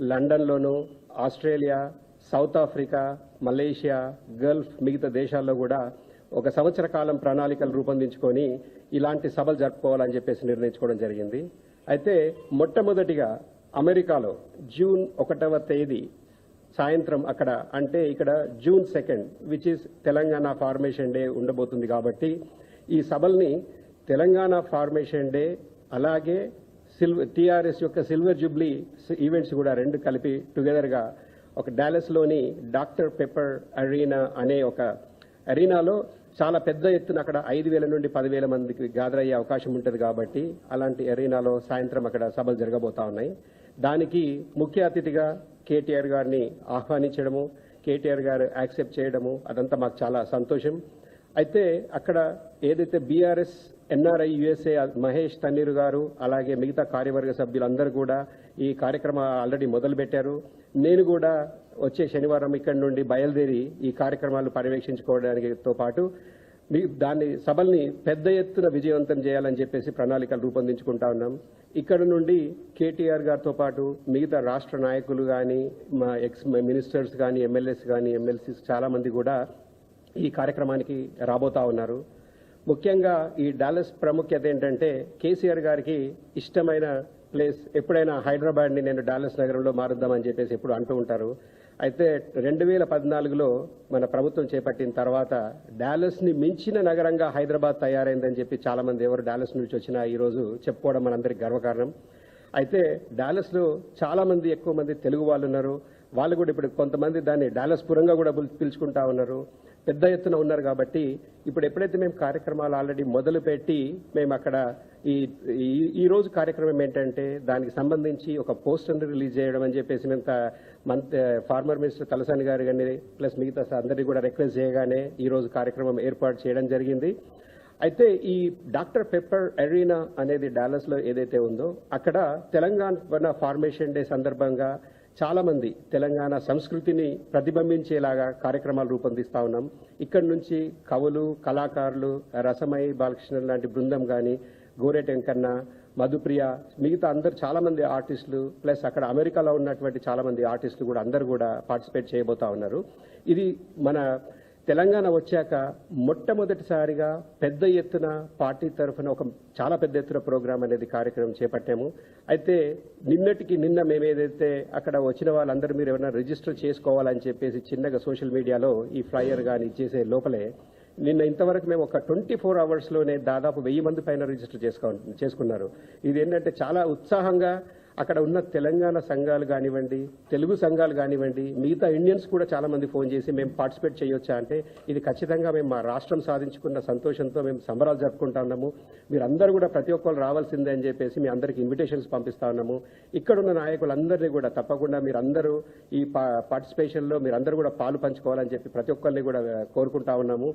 లండన్లోను Australia South Africa Malaysia Gulf మిగతా దేశాల్లో కూడా ఒక సంవత్సర కాలం ప్రణాళికలు రూపొందించుకొని ఇలాంటి సభలు జరుపుకోవాలని చెప్పేసి నిర్ణయించుకోవడం జరిగింది. అయితే మొట్టమొదటిగా అమెరికాలో జూన్ ఒకటవ తేదీ సాయంత్రం అక్కడ అంటే ఇక్కడ June second which is Telangana formation day ఉండబోతుంది కాబట్టి ఈ సభల్ని తెలంగాణ ఫార్మేషన్ డే అలాగే సిల్వర్ టీఆర్ఎస్ యొక్క సిల్వర్ జూబ్లీ ఈవెంట్స్ కూడా రెండు కలిపి టుగెదర్గా ఒక డాలస్లోని డాక్టర్ పెప్పర్ అరీనా అనే ఒక అరీనాలో చాలా పెద్ద ఎత్తున అక్కడ ఐదు వేల నుండి పదివేల మందికి గ్యాదర్ అయ్యే అవకాశం ఉంటుంది కాబట్టి అలాంటి అరీనాలో సాయంత్రం అక్కడ సభలు జరగబోతా ఉన్నాయి. దానికి ముఖ్య అతిథిగా కేటీఆర్ గారిని ఆహ్వానించడము కేటీఆర్ గారు యాక్సెప్ట్ చేయడము అదంతా మాకు చాలా సంతోషం. అయితే అక్కడ ఏదైతే BRS NRI USA Mahesh Tanneeru garu అలాగే మిగతా కార్యవర్గ సభ్యులందరూ కూడా ఈ కార్యక్రమం ఆల్రెడీ మొదలుపెట్టారు. నేను కూడా వచ్చే శనివారం ఇక్కడి నుండి బయలుదేరి ఈ కార్యక్రమాలు పర్యవేక్షించుకోవడానికితో పాటు మీ దాన్ని సభల్ని పెద్ద ఎత్తున విజయవంతం చేయాలని చెప్పేసి ప్రణాళికలు రూపొందించుకుంటా ఉన్నాం. ఇక్కడ నుండి కేటీఆర్ గారితో పాటు మిగతా రాష్ట్ర నాయకులు కానీ మా ఎక్స్ మినిస్టర్స్ కానీ ఎమ్మెల్యేస్ కానీ ఎమ్మెల్సీస్ చాలామంది కూడా ఈ కార్యక్రమానికి రాబోతా ఉన్నారు. ముఖ్యంగా ఈ డాలస్ ప్రాముఖ్యత ఏంటంటే కేసీఆర్ గారికి ఇష్టమైన ప్లేస్ ఎప్పుడైనా హైదరాబాద్ని నేను డాలస్ నగరంలో మారుద్దామని చెప్పేసి ఎప్పుడు అంటూ ఉంటారు. అయితే రెండు వేల పద్నాలుగులో మన ప్రభుత్వం చేపట్టిన తర్వాత డాలస్ని మించిన నగరంగా హైదరాబాద్ తయారైందని చెప్పి చాలా మంది ఎవరు డాలస్ నుంచి వచ్చినా ఈ రోజు చెప్పుకోవడం మనందరికి గర్వకారణం. అయితే డాలస్లో చాలా మంది ఎక్కువ మంది తెలుగు వాళ్ళు ఉన్నారు. వాళ్ళు కూడా ఇప్పుడు కొంతమంది దాన్ని డాలస్పురంగా కూడా పిలుచుకుంటా ఉన్నారు. పెద్ద ఎత్తున ఉన్నారు కాబట్టి ఇప్పుడు ఎప్పుడైతే మేము కార్యక్రమాలు ఆల్రెడీ మొదలు పెట్టి మేము అక్కడ ఈ ఈ- రోజు కార్యక్రమం ఏంటంటే దానికి సంబంధించి ఒక పోస్టర్ని రిలీజ్ చేయడం అని చెప్పేసి మేము మంత్ ఫార్మర్ మినిస్టర్ తలసాని గారు కానీ ప్లస్ మిగతా అందరినీ కూడా రిక్వెస్ట్ చేయగానే ఈ రోజు కార్యక్రమం ఏర్పాటు చేయడం జరిగింది. అయితే ఈ డాక్టర్ పెప్పర్ అరీనా అనేది డాలస్లో ఏదైతే ఉందో అక్కడ తెలంగాణ ఫార్మేషన్ డే సందర్భంగా చాలామంది తెలంగాణ సంస్కృతిని ప్రతిబింబించేలాగా కార్యక్రమాలు రూపొందిస్తా ఉన్నాం. ఇక్కడి నుంచి కవులు కళాకారులు రసమయ బాలకృష్ణ లాంటి బృందం కానీ గోరెటెంకన్న మధుప్రియ మిగతా అందరు చాలా మంది ఆర్టిస్టులు ప్లస్ అక్కడ అమెరికాలో ఉన్నటువంటి చాలా మంది ఆర్టిస్టులు కూడా అందరు కూడా పార్టిసిపేట్ చేయబోతా ఉన్నారు. ఇది మన తెలంగాణ వచ్చాక మొట్టమొదటిసారిగా పెద్ద ఎత్తున పార్టీ తరఫున ఒక చాలా పెద్ద ఎత్తున ప్రోగ్రాం అనేది కార్యక్రమం చేపట్టాము. అయితే నిన్నటికి నిన్న మేము ఏదైతే అక్కడ వచ్చిన వాళ్ళందరూ మీరు ఏమైనా రిజిస్టర్ చేసుకోవాలని చెప్పేసి చిన్నగా సోషల్ మీడియాలో ఈ ఫ్లైయర్ కానీ ఇచ్చేసే లోపలే నిన్న ఇంతవరకు మేము ఒక ట్వంటీ ఫోర్ అవర్స్లోనే దాదాపు వెయ్యి మంది పైన రిజిస్టర్ చేసుకో చేసుకున్నారు. ఇది ఏంటంటే చాలా ఉత్సాహంగా అక్కడ ఉన్న తెలంగాణ సంఘాలు కానివ్వండి తెలుగు సంఘాలు కానివ్వండి మిగతా ఇండియన్స్ కూడా చాలా మంది ఫోన్ చేసి మేము పార్టిసిపేట్ చేయొచ్చా అంటే ఇది ఖచ్చితంగా మేము మా రాష్ట్రం సాధించుకున్న సంతోషంతో మేము సంబరాలు జరుపుకుంటా ఉన్నాము. మీరందరూ కూడా ప్రతి ఒక్కరు రావాల్సిందే అని చెప్పేసి మీ అందరికి ఇన్విటేషన్స్ పంపిస్తా ఉన్నాము. ఇక్కడున్న నాయకులందరినీ కూడా తప్పకుండా మీరందరూ ఈ పార్టిసిపేషన్లో మీరందరూ కూడా పాలు పంచుకోవాలని చెప్పి ప్రతి ఒక్కరిని కూడా కోరుకుంటా ఉన్నాము.